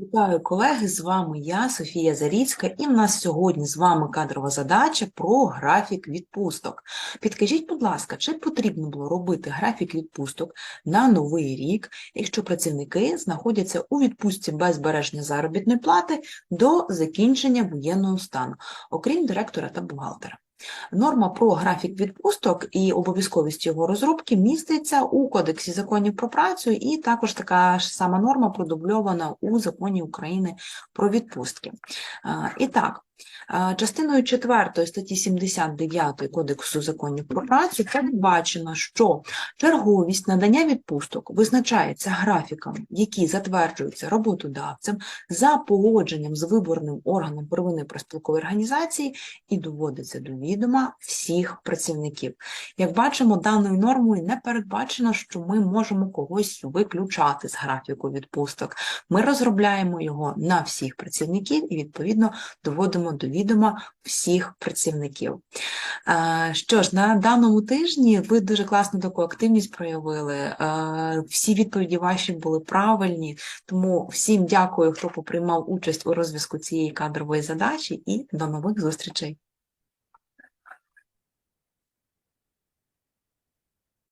Вітаю, колеги! З вами я, Софія Заріцька, і в нас сьогодні з вами кадрова задача про графік відпусток. Підкажіть, будь ласка, чи потрібно було робити графік відпусток на новий рік, якщо працівники знаходяться у відпустці без збереження заробітної плати до закінчення воєнного стану, окрім директора та бухгалтера? Норма про графік відпусток і обов'язковість його розробки міститься у Кодексі законів про працю, і також така ж сама норма продубльована у законі України про відпустки. І так, частиною 4 статті 79 Кодексу законів про працю передбачено, що черговість надання відпусток визначається графіками, які затверджуються роботодавцем за погодженням з виборним органом первинної проспілкової організації і доводиться до відома всіх працівників. Як бачимо, даною нормою не передбачено, що ми можемо когось виключати з графіку відпусток. Ми розробляємо його на всіх працівників і, відповідно, доводимо до відома всіх працівників. Е, Що ж, на даному тижні ви дуже класно таку активність проявили. Е, Всі відповіді ваші були правильні, тому всім дякую, хто поприймав участь у розв'язку цієї кадрової задачі, і до нових зустрічей.